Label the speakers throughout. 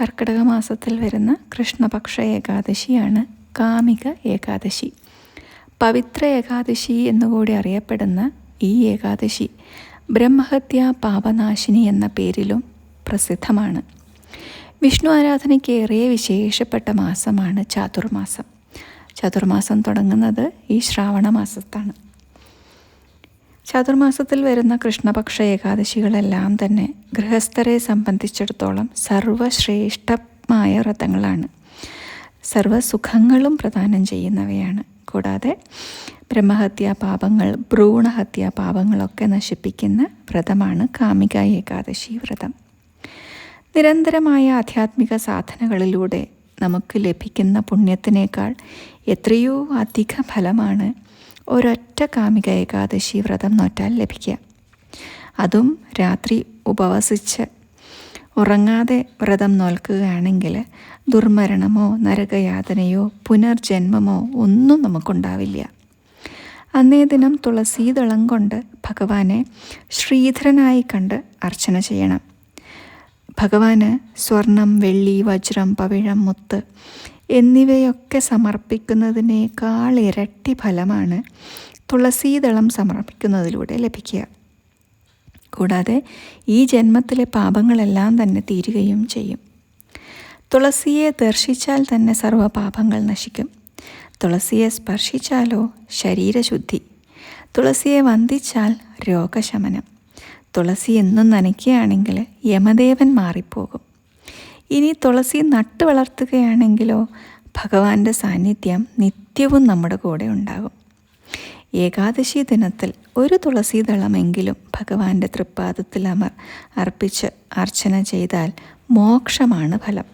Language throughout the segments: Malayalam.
Speaker 1: കർക്കിടക മാസത്തിൽ വരുന്ന കൃഷ്ണപക്ഷ ഏകാദശിയാണ് കാമിക ഏകാദശി. പവിത്ര ഏകാദശി എന്നുകൂടി അറിയപ്പെടുന്ന ഈ ഏകാദശി ബ്രഹ്മഹത്യാ പാപനാശിനി എന്ന പേരിലും പ്രസിദ്ധമാണ്. വിഷ്ണു ആരാധനയ്ക്ക് ഏറെ വിശേഷപ്പെട്ട മാസമാണ് ചാതുർമാസം. ചതുർമാസം തുടങ്ങുന്നത് ഈ ശ്രാവണ മാസത്താണ്. ചതുർമാസത്തിൽ വരുന്ന കൃഷ്ണപക്ഷ ഏകാദശികളെല്ലാം തന്നെ ഗൃഹസ്ഥരെ സംബന്ധിച്ചിടത്തോളം സർവശ്രേഷ്ഠമായ വ്രതങ്ങളാണ്. സർവസുഖങ്ങളും പ്രദാനം ചെയ്യുന്നവയാണ്. കൂടാതെ ബ്രഹ്മഹത്യ പാപങ്ങൾ ഭ്രൂണഹത്യാ പാപങ്ങളൊക്കെ നശിപ്പിക്കുന്ന വ്രതമാണ് കാമിക ഏകാദശി വ്രതം. നിരന്തരമായ ആധ്യാത്മിക സാധനകളിലൂടെ നമുക്ക് ലഭിക്കുന്ന പുണ്യത്തിനേക്കാൾ എത്രയോ അധിക ഫലമാണ് ഒരൊറ്റ കാമിക ഏകാദശി വ്രതം നോറ്റാൽ ലഭിക്കുക. അതും രാത്രി ഉപവസിച്ച് ഉറങ്ങാതെ വ്രതം നോൽക്കുകയാണെങ്കിൽ ദുർമരണമോ നരകയാതനയോ പുനർജന്മമോ ഒന്നും നമുക്കുണ്ടാവില്ല. അന്നേ ദിനം തുളസീദളം കൊണ്ട് ഭഗവാനെ ശ്രീധരനായി കണ്ട് അർച്ചന ചെയ്യണം. ഭഗവാന് സ്വർണം വെള്ളി വജ്രം പവിഴം മുത്ത് എന്നിവയൊക്കെ സമർപ്പിക്കുന്നതിനേക്കാൾ ഇരട്ടി ഫലമാണ് തുളസീദളം സമർപ്പിക്കുന്നതിലൂടെ ലഭിക്കുക. കൂടാതെ ഈ ജന്മത്തിലെ പാപങ്ങളെല്ലാം തന്നെ തീരുകയും ചെയ്യും. തുളസിയെ ദർശിച്ചാൽ തന്നെ സർവ പാപങ്ങൾ നശിക്കും. തുളസിയെ സ്പർശിച്ചാലോ ശരീരശുദ്ധി. തുളസിയെ വന്ദിച്ചാൽ രോഗശമനം. തുളസി എന്നും നനയ്ക്കുകയാണെങ്കിൽ യമദേവൻ മാറിപ്പോകും. ഇനി തുളസി നട്ടു വളർത്തുകയാണെങ്കിലോ ഭഗവാന്റെ സാന്നിധ്യം നിത്യവും നമ്മുടെ കൂടെ ഉണ്ടാകും. ഏകാദശി ദിനത്തിൽ ഒരു തുളസി ദളമെങ്കിലും ഭഗവാന്റെ തൃപ്പാദത്തിൽ അമർ അർപ്പിച്ച് അർച്ചന ചെയ്താൽ മോക്ഷമാണ് ഫലം.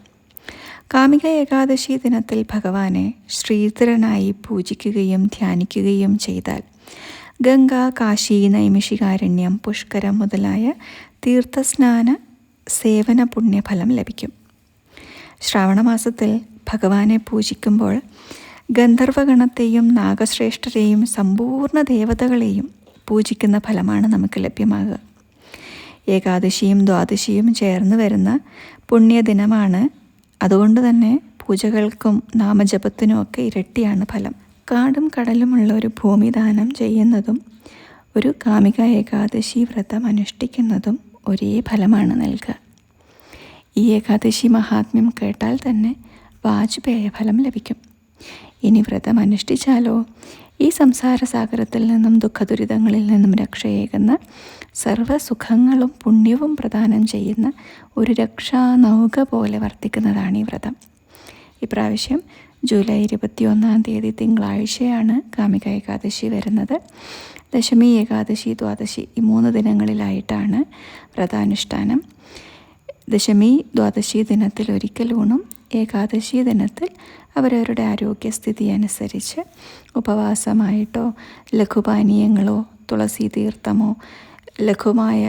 Speaker 1: കാമിക ഏകാദശി ദിനത്തിൽ ഭഗവാനെ ശ്രീധരനായി പൂജിക്കുകയും ധ്യാനിക്കുകയും ചെയ്താൽ ഗംഗ കാശി നൈമിഷികാരണ്യം പുഷ്കരം മുതലായ തീർത്ഥസ്നാന സേവന പുണ്യഫലം ലഭിക്കും. ശ്രാവണമാസത്തിൽ ഭഗവാനെ പൂജിക്കുമ്പോൾ ഗന്ധർവഗണത്തെയും നാഗശ്രേഷ്ഠരെയും സമ്പൂർണ ദേവതകളെയും പൂജിക്കുന്ന ഫലമാണ് നമുക്ക് ലഭ്യമാകുക. ഏകാദശിയും ദ്വാദശിയും ചേർന്ന് വരുന്ന പുണ്യദിനമാണ്. അതുകൊണ്ട് തന്നെ പൂജകൾക്കും നാമജപത്തിനും ഒക്കെ ഇരട്ടിയാണ് ഫലം. കാടും കടലുമുള്ള ഒരു ഭൂമിദാനം ചെയ്യുന്നതും ഒരു കാമിക ഏകാദശി വ്രതം അനുഷ്ഠിക്കുന്നതും ഒരേ ഫലമാണ് നൽകുക. ഈ ഏകാദശി മഹാത്മ്യം കേട്ടാൽ തന്നെ വാജ്പേയ ഫലം ലഭിക്കും. ഇനി വ്രതം അനുഷ്ഠിച്ചാലോ? ഈ സംസാര സാഗരത്തിൽ നിന്നും ദുഃഖദുരിതങ്ങളിൽ നിന്നും രക്ഷയേകുന്ന സർവസുഖങ്ങളും പുണ്യവും പ്രദാനം ചെയ്യുന്ന ഒരു രക്ഷാ നൗക പോലെ വർത്തിക്കുന്നതാണ് ഈ വ്രതം. ഇപ്രാവശ്യം ജൂലൈ ഇരുപത്തി ഒന്നാം തീയതി തിങ്കളാഴ്ചയാണ് കാമിക ഏകാദശി വരുന്നത്. ദശമി ഏകാദശി ദ്വാദശി ഈ മൂന്ന് ദിനങ്ങളിലായിട്ടാണ് വ്രതാനുഷ്ഠാനം. ദശമി ദ്വാദശി ദിനത്തിൽ ഒരിക്കൽ ഊണും ഏകാദശി ദിനത്തിൽ അവരവരുടെ ആരോഗ്യസ്ഥിതി അനുസരിച്ച് ഉപവാസമായിട്ടോ ലഘുപാനീയങ്ങളോ തുളസി തീർത്ഥമോ ലഘുമായ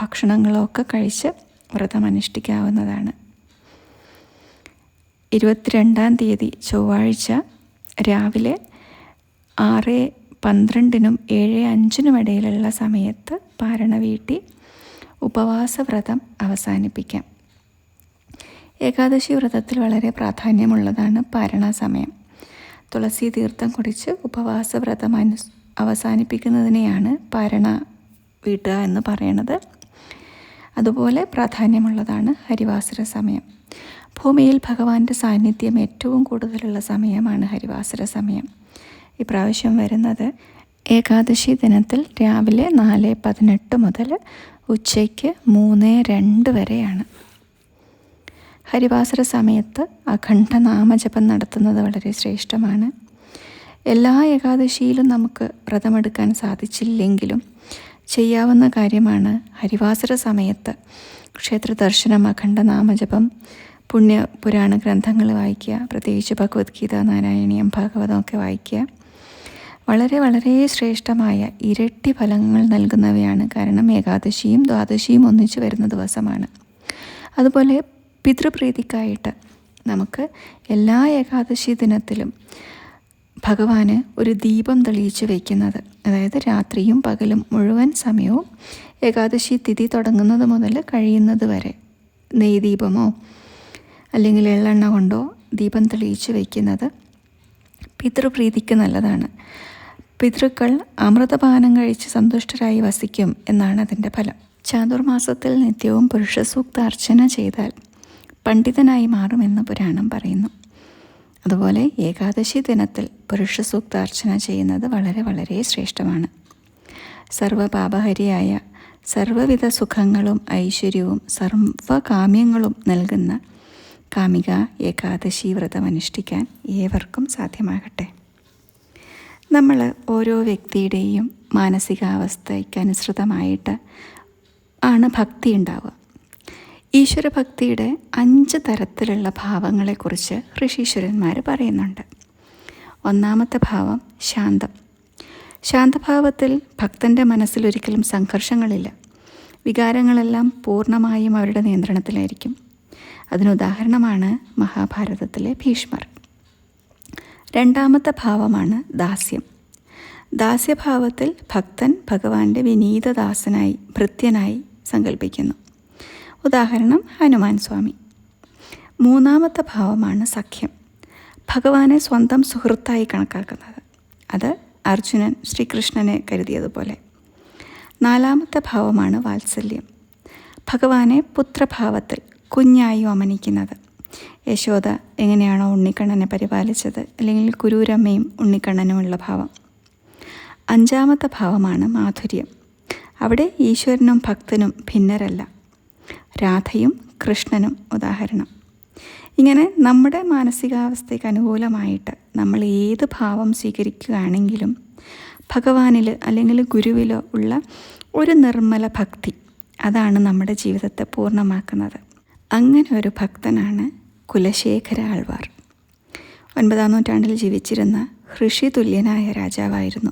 Speaker 1: ഭക്ഷണങ്ങളോ ഒക്കെ കഴിച്ച് വ്രതം അനുഷ്ഠിക്കാവുന്നതാണ്. ഇരുപത്തിരണ്ടാം തീയതി ചൊവ്വാഴ്ച രാവിലെ ആറ് പന്ത്രണ്ടിനും ഏഴ് അഞ്ചിനും ഇടയിലുള്ള സമയത്ത് പാരണ വീട്ടി ഉപവാസവ്രതം അവസാനിപ്പിക്കാം. ഏകാദശി വ്രതത്തിൽ വളരെ പ്രാധാന്യമുള്ളതാണ് പാരണാസമയം. തുളസി തീർത്ഥം കുടിച്ച് ഉപവാസവ്രതം അനു അവസാനിപ്പിക്കുന്നതിനെയാണ് പാരണ വീട്ടുക എന്ന് പറയണത്. അതുപോലെ പ്രാധാന്യമുള്ളതാണ് ഹരിവാസര സമയം. ഭൂമിയിൽ ഭഗവാന്റെ സാന്നിധ്യം ഏറ്റവും കൂടുതലുള്ള സമയമാണ് ഹരിവാസര സമയം. ഇപ്രാവശ്യം വരുന്നത് ഏകാദശി ദിനത്തിൽ രാവിലെ നാല് പതിനെട്ട് മുതൽ ഉച്ചയ്ക്ക് മൂന്ന് രണ്ട് വരെയാണ്. ഹരിവാസര സമയത്ത് അഖണ്ഡ നാമജപം നടത്തുന്നത് വളരെ ശ്രേഷ്ഠമാണ്. എല്ലാ ഏകാദശിയിലും നമുക്ക് വ്രതമെടുക്കാൻ സാധിച്ചില്ലെങ്കിലും ചെയ്യാവുന്ന കാര്യമാണ് ഹരിവാസര സമയത്ത് ക്ഷേത്ര ദർശനം അഖണ്ഡ നാമജപം പുണ്യ പുരാണ ഗ്രന്ഥങ്ങൾ വായിക്കുക പ്രത്യേകിച്ച് ഭഗവത്ഗീത നാരായണീയം ഭാഗവതമൊക്കെ വായിക്കുക. വളരെ വളരെ ശ്രേഷ്ഠമായ ഇരട്ടി ഫലങ്ങൾ നൽകുന്നവയാണ്. കാരണം ഏകാദശിയും ദ്വാദശിയും ഒന്നിച്ച് വരുന്ന ദിവസമാണ്. അതുപോലെ പിതൃപ്രീതിക്കായിട്ട് നമുക്ക് എല്ലാ ഏകാദശി ദിനത്തിലും ഭഗവാന് ഒരു ദീപം തെളിയിച്ച് വയ്ക്കുന്നത് അതായത് രാത്രിയും പകലും മുഴുവൻ സമയവും ഏകാദശി തിഥി തുടങ്ങുന്നത് മുതൽ കഴിയുന്നത് വരെ നെയ്ദീപമോ അല്ലെങ്കിൽ എള്ളെണ്ണ കൊണ്ടോ ദീപം തെളിയിച്ച് വയ്ക്കുന്നത് പിതൃപ്രീതിക്ക് നല്ലതാണ്. പിതൃക്കൾ അമൃതപാനം കഴിച്ച് സന്തുഷ്ടരായി വസിക്കും എന്നാണ് അതിന്റെ ഫലം. ചാതുർമാസത്തിൽ നിത്യവും പുരുഷ സൂക്ത അർച്ചന ചെയ്താൽ പണ്ഡിതനായി മാറുമെന്ന് പുരാണം പറയുന്നു. അതുപോലെ ഏകാദശി ദിനത്തിൽ പുരുഷ സൂക്ത അർച്ചന ചെയ്യുന്നത് വളരെ വളരെ ശ്രേഷ്ഠമാണ്. സർവപാപഹരിയായ സർവവിധ സുഖങ്ങളും ഐശ്വര്യവും സർവകാമ്യങ്ങളും നൽകുന്ന കാമിക ഏകാദശി വ്രതം അനുഷ്ഠിക്കാൻ ഏവർക്കും സാധ്യമാകട്ടെ. നമ്മൾ ഓരോ വ്യക്തിയുടെയും മാനസികാവസ്ഥയ്ക്കനുസൃതമായിട്ട് ആണ് ഭക്തി ഉണ്ടാവുക. ഈശ്വരഭക്തിയുടെ അഞ്ച് തരത്തിലുള്ള ഭാവങ്ങളെക്കുറിച്ച് ഋഷീശ്വരന്മാർ പറയുന്നുണ്ട്. ഒന്നാമത്തെ ഭാവം ശാന്തം. ശാന്തഭാവത്തിൽ ഭക്തന്റെ മനസ്സിൽ ഒരിക്കലും സംഘർഷങ്ങളില്ല. വികാരങ്ങളെല്ലാം പൂർണമായും അവരുടെ നിയന്ത്രണത്തിലായിരിക്കും. അതിനുദാഹരണമാണ് മഹാഭാരതത്തിലെ ഭീഷ്മർ. രണ്ടാമത്തെ ഭാവമാണ് ദാസ്യം. ദാസ്യഭാവത്തിൽ ഭക്തൻ ഭഗവാന്റെ വിനീതദാസനായി ഭൃത്യനായി സങ്കല്പിക്കുന്നു ഉദാഹരണം ഹനുമാൻ സ്വാമി. മൂന്നാമത്തെ ഭാവമാണ് സഖ്യം. ഭഗവാനെ സ്വന്തം സുഹൃത്തായി കണക്കാക്കുന്നത്. അത് അർജുനൻ ശ്രീകൃഷ്ണനെ കരുതിയതുപോലെ. നാലാമത്തെ ഭാവമാണ് വാത്സല്യം. ഭഗവാനെ പുത്രഭാവത്തിൽ കുഞ്ഞായി ഓമനിക്കുന്നത് യശോദ എങ്ങനെയാണോ ഉണ്ണിക്കണ്ണനെ പരിപാലിച്ചത്? അല്ലെങ്കിൽ കുരൂരമ്മയും ഉണ്ണിക്കണ്ണനുമുള്ള ഭാവം. അഞ്ചാമത്തെ ഭാവമാണ് മാധുര്യം. അവിടെ ഈശ്വരനും ഭക്തനും ഭിന്നരല്ല. രാധയും കൃഷ്ണനും ഉദാഹരണം. ഇങ്ങനെ നമ്മുടെ മാനസികാവസ്ഥയ്ക്ക് അനുകൂലമായിട്ട് നമ്മൾ ഏത് ഭാവം സ്വീകരിക്കുകയാണെങ്കിലും ഭഗവാനിൽ അല്ലെങ്കിൽ ഗുരുവിലോ ഉള്ള ഒരു നിർമ്മല ഭക്തി അതാണ് നമ്മുടെ ജീവിതത്തെ പൂർണമാക്കുന്നത്. അങ്ങനെ ഒരു ഭക്തനാണ് കുലശേഖര ആൾവാർ. ഒൻപതാം നൂറ്റാണ്ടിൽ ജീവിച്ചിരുന്ന ഋഷി തുല്യനായ രാജാവായിരുന്നു.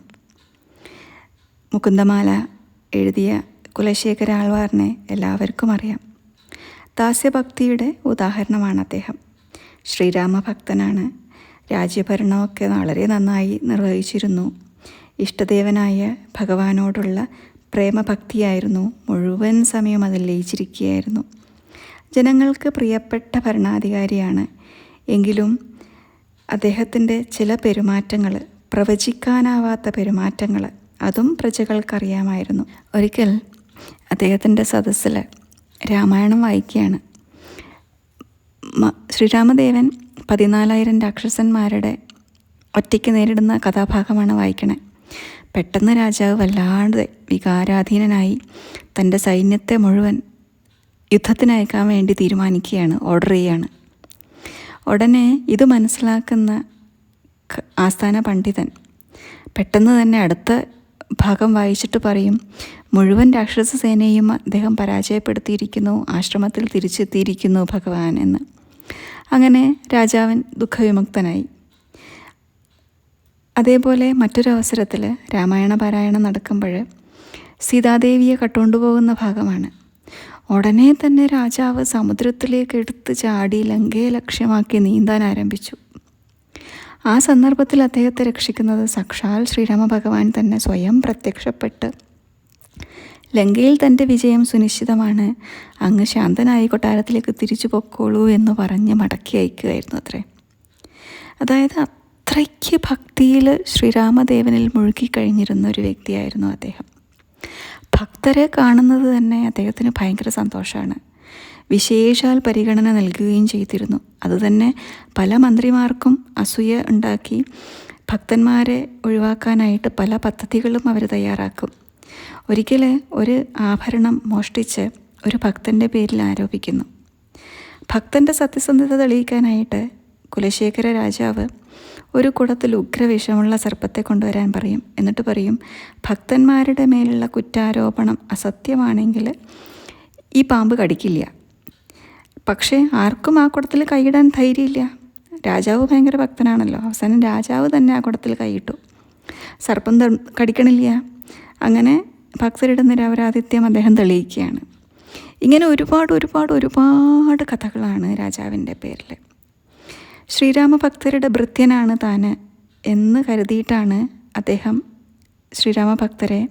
Speaker 1: മുകുന്ദമാല എഴുതിയ കുലശേഖര ആൾവാറിനെ എല്ലാവർക്കും അറിയാം. ദാസ്യഭക്തിയുടെ ഉദാഹരണമാണ് അദ്ദേഹം. ശ്രീരാമഭക്തനാണ്. രാജ്യഭരണമൊക്കെ വളരെ നന്നായി നിർവഹിച്ചിരുന്നു. ഇഷ്ടദേവനായ ഭഗവാനോടുള്ള പ്രേമഭക്തിയായിരുന്നു. മുഴുവൻ സമയം അതിൽ ലയിച്ചിരിക്കുകയായിരുന്നു. ജനങ്ങൾക്ക് പ്രിയപ്പെട്ട ഭരണാധികാരിയാണ്. എങ്കിലും അദ്ദേഹത്തിന്റെ ചില പെരുമാറ്റങ്ങൾ പ്രവചിക്കാനാവാത്ത പെരുമാറ്റങ്ങൾ അതും പ്രജകൾക്കറിയാമായിരുന്നു. ഒരിക്കൽ അദ്ദേഹത്തിന്റെ സദസ്സിൽ രാമായണം വായിക്കുകയാണ്. ശ്രീരാമദേവൻ പതിനാലായിരം രാക്ഷസന്മാരുടെ ഒറ്റയ്ക്ക് നേരിടുന്ന കഥാഭാഗമാണ് വായിക്കണേ. പെട്ടെന്ന് രാജാവ് വല്ലാണ്ട് വികാരാധീനനായി തന്റെ സൈന്യത്തെ മുഴുവൻ യുദ്ധത്തിനയക്കാൻ വേണ്ടി തീരുമാനിക്കുകയാണ് ഓർഡർ ചെയ്യുകയാണ്. ഉടനെ ഇത് മനസ്സിലാക്കുന്ന ആസ്ഥാന പണ്ഡിതൻ പെട്ടെന്ന് തന്നെ അടുത്ത ഭാഗം വായിച്ചിട്ട് പറയും മുഴുവൻ രാക്ഷസ സേനയും അദ്ദേഹം പരാജയപ്പെടുത്തിയിരിക്കുന്നു ആശ്രമത്തിൽ തിരിച്ചെത്തിയിരിക്കുന്നു ഭഗവാൻ എന്ന്. അങ്ങനെ രാജാവൻ ദുഃഖവിമുക്തനായി. അതേപോലെ മറ്റൊരവസരത്തിൽ രാമായണ പാരായണം നടക്കുമ്പോൾ സീതാദേവിയെ കട്ടുകൊണ്ടുപോകുന്ന ഭാഗമാണ്. ഉടനെ തന്നെ രാജാവ് സമുദ്രത്തിലേക്ക് എടുത്ത് ചാടി ലങ്കയെ ലക്ഷ്യമാക്കി നീന്താൻ ആരംഭിച്ചു. ആ സന്ദർഭത്തിൽ അദ്ദേഹത്തെ രക്ഷിക്കുന്നത് സാക്ഷാൽ ശ്രീരാമ ഭഗവാൻ തന്നെ സ്വയം പ്രത്യക്ഷപ്പെട്ട്. ലങ്കയിൽ തന്റെ വിജയം സുനിശ്ചിതമാണ്. അങ്ങ് ശാന്തനായി കൊട്ടാരത്തിലേക്ക് തിരിച്ചു പൊക്കോളൂ എന്ന് പറഞ്ഞ് മടക്കി അയക്കുകയായിരുന്നു അത്രേ. അതായത് അത്രയ്ക്ക് ഭക്തിയിൽ ശ്രീരാമദേവനിൽ മുഴുകിക്കഴിഞ്ഞിരുന്ന ഒരു വ്യക്തിയായിരുന്നു അദ്ദേഹം. ഭക്തരെ കാണുന്നത് തന്നെ അദ്ദേഹത്തിന് ഭയങ്കര സന്തോഷമാണ് വിശേഷാൽ പരിഗണന നൽകുകയും ചെയ്തിരുന്നു. അതുതന്നെ പല മന്ത്രിമാർക്കും അസൂയ ഉണ്ടാക്കി ഭക്തന്മാരെ ഒഴിവാക്കാനായിട്ട് പല പദ്ധതികളും അവർ തയ്യാറാക്കും. ഒരിക്കൽ ഒരു ആഭരണം മോഷ്ടിച്ച് ഒരു ഭക്തന്റെ പേരിൽ ആരോപിക്കുന്നു. ഭക്തന്റെ സത്യസന്ധത തെളിയിക്കാനായിട്ട് കുലശേഖര രാജാവ് ഒരു കുടത്തിൽ ഉഗ്രവിഷമുള്ള സർപ്പത്തെ കൊണ്ടുവരാൻ പറയും. എന്നിട്ട് പറയും ഭക്തന്മാരുടെ മേലുള്ള കുറ്റാരോപണം അസത്യമാണെങ്കിൽ ഈ പാമ്പ് കടിക്കില്ല. പക്ഷേ ആർക്കും ആ കുടത്തിൽ കൈയിടാൻ ധൈര്യമില്ല. രാജാവ് ഭയങ്കര ഭക്തനാണല്ലോ. അവസാനം രാജാവ് തന്നെ ആ കുടത്തിൽ കൈയിട്ടു. സർപ്പം കടിക്കണില്ല. അങ്ങനെ ഭക്തരുടെ നിരപരാധിത്യം അദ്ദേഹം തെളിയിക്കുകയാണ്. ഇങ്ങനെ ഒരുപാട് ഒരുപാട് ഒരുപാട് കഥകളാണ് രാജാവിന്റെ പേരിൽ. ശ്രീരാമഭക്തരുടെ ഭൃത്യനാണ് താൻ എന്ന് കരുതിയിട്ടാണ് അദ്ദേഹം ശ്രീരാമഭക്തരെ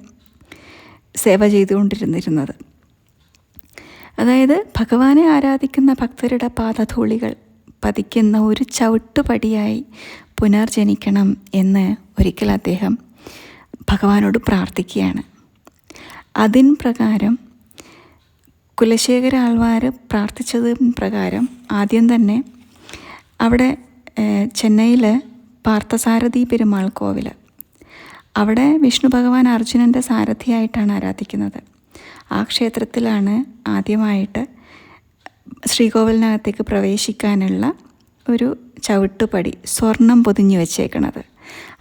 Speaker 1: സേവ ചെയ്തുകൊണ്ടിരുന്നിരുന്നത്. അതായത് ഭഗവാനെ ആരാധിക്കുന്ന ഭക്തരുടെ പാദധൂളികൾ പതിക്കുന്ന ഒരു ചവിട്ടുപടിയായി പുനർജനിക്കണം എന്ന് ഒരിക്കൽ അദ്ദേഹം ഭഗവാനോട് പ്രാർത്ഥിക്കുകയാണ്. അതിൻ പ്രകാരം കുലശേഖര ആൾവാർ പ്രാർത്ഥിച്ചത് പ്രകാരം ആദ്യം തന്നെ അവിടെ ചെന്നൈയിൽ പാർത്ഥസാരഥി പെരുമാൾ കോവിൽ അവിടെ വിഷ്ണു ഭഗവാൻ അർജുനന്റെ സാരഥിയായിട്ടാണ് ആരാധിക്കുന്നത്. ആ ക്ഷേത്രത്തിലാണ് ആദ്യമായിട്ട് ശ്രീകോവിലിനകത്തേക്ക് പ്രവേശിക്കാനുള്ള ഒരു ചവിട്ടുപടി സ്വർണം പൊതിഞ്ഞു വെച്ചേക്കണത്.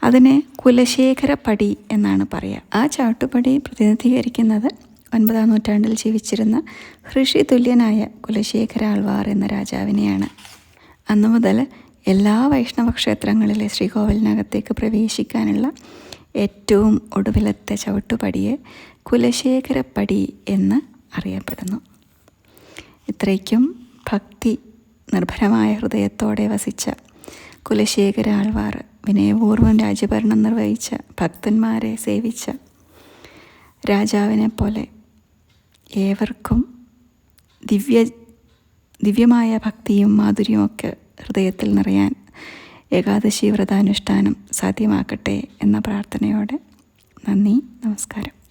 Speaker 1: അതിനെ കുലശേഖരപ്പടി എന്നാണ് പറയുക ആ ചവിട്ടുപടി പ്രതിനിധീകരിക്കുന്നത് ഒൻപതാം നൂറ്റാണ്ടിൽ ജീവിച്ചിരുന്ന ഋഷി തുല്യനായ കുലശേഖര ആൾവാർ എന്ന രാജാവിനെയാണ്. അന്നു മുതൽ എല്ലാ വൈഷ്ണവ ക്ഷേത്രങ്ങളിലെ ശ്രീകോവിലിനകത്തേക്ക് പ്രവേശിക്കാനുള്ള ഏറ്റവും ഒടുവിലത്തെ ചവിട്ടുപടിയെ കുലശേഖരപ്പടി എന്ന് അറിയപ്പെടുന്നു. ഇത്രയ്ക്കും ഭക്തി നിർഭരമായ ഹൃദയത്തോടെ വസിച്ച കുലശേഖര ആൾവാർ വിനയപൂർവം രാജ്യഭരണം നിർവഹിച്ച ഭക്തന്മാരെ സേവിച്ച രാജാവിനെ പോലെ ഏവർക്കും ദിവ്യ ദിവ്യമായ ഭക്തിയും മാധുര്യമൊക്കെ ഹൃദയത്തിൽ നിറയാൻ ഏകാദശി വ്രതാനുഷ്ഠാനം സാധ്യമാക്കട്ടെ എന്ന പ്രാർത്ഥനയോടെ നന്ദി നമസ്കാരം.